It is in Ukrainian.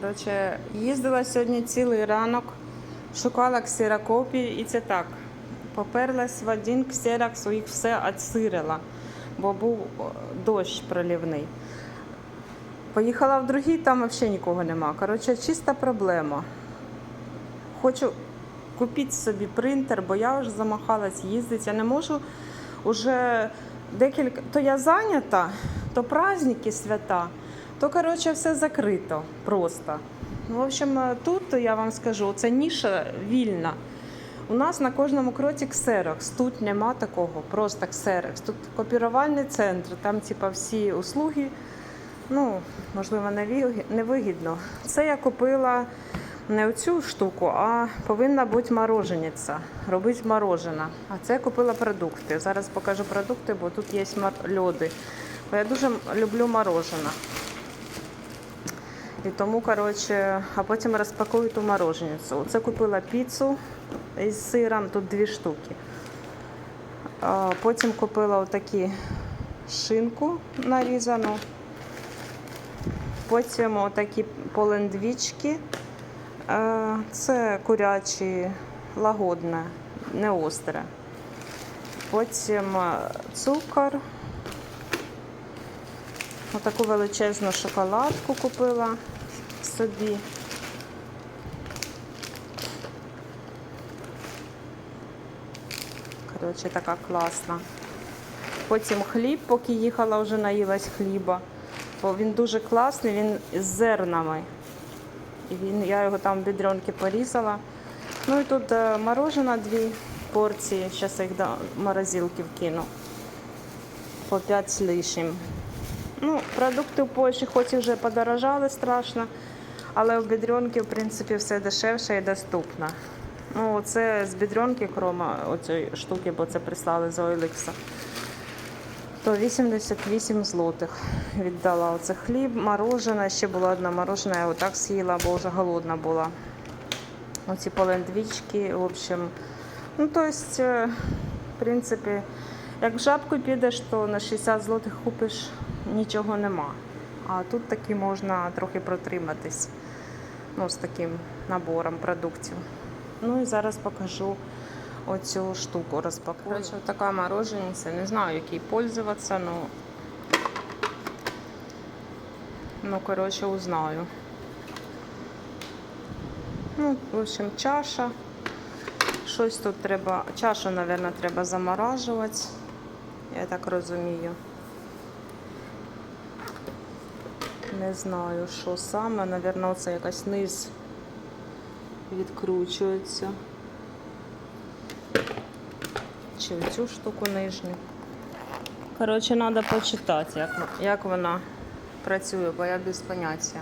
Коротше, їздила сьогодні цілий ранок, шукала ксерокопії і це так. Поперлась в один ксерокс, їх все відсирила, бо був дощ проливний. Поїхала в другий, там взагалі нікого нема. Коротше, чиста проблема. Хочу купити собі принтер, бо я вже замахалась їздити. Я не можу уже декілька. То я зайнята, то праздники свята, то коротше все закрито просто. Ну, в общем, е, тут я вам скажу, це ніша вільна. У нас на кожному кроці ксерокс. Тут нема такого, просто ксерокс. Тут копірувальний центр, там типа всі услуги. Ну, можливо, невигідно. Це я купила не оцю штуку, а повинна бути морожениця. Робити морожена. А це я купила продукти. Зараз покажу продукти, бо тут є льоди. Я дуже люблю морожене. І тому, коротше, а потім розпакую ту мороженицю. Оце купила піцу із сиром, тут дві штуки. Потім купила отакі шинку нарізану. Потім отакі полендвічки. Це курячі, лагодне, не остре. Потім цукор. Отаку величезну шоколадку купила собі. Коротше, така класна. Потім хліб, поки їхала, вже наїлась хліба. Бо він дуже класний, він з зернами. І він, я його там в бідренки порізала. Ну і тут е, морожена дві порції. Зараз їх до морозилки вкину. По 5 з лишнім. Ну, продукти в Польщі хоч і вже подорожали страшно, але в бідренки, в принципі, все дешевше і доступно. Ну, це з бідренки, крім оцієї штуки, бо це прислали з Ойликса. То 88 злотих віддала. Оце хліб, морожене, ще була одна морожена, я отак з'їла, бо вже голодна була. Оці полендвічки, в общем. Ну, то есть, е, в принципі, як в жабку підеш, то на 60 злотих купиш нічого нема. А тут таки можна трохи протриматись ну, з таким набором продуктів. Ну і зараз покажу оцю штуку розпакую. Така морожениця, не знаю, який пользуватися, ну, ну коротше, узнаю. Ну, в общем, чаша. Щось тут треба, чашу, мабуть, треба заморажувати. Я так розумію. Не знаю, що саме. Навірно, це якась низ відкручується. Чи цю штуку нижню. Коротше, треба почитати, як, як вона працює, бо я без поняття.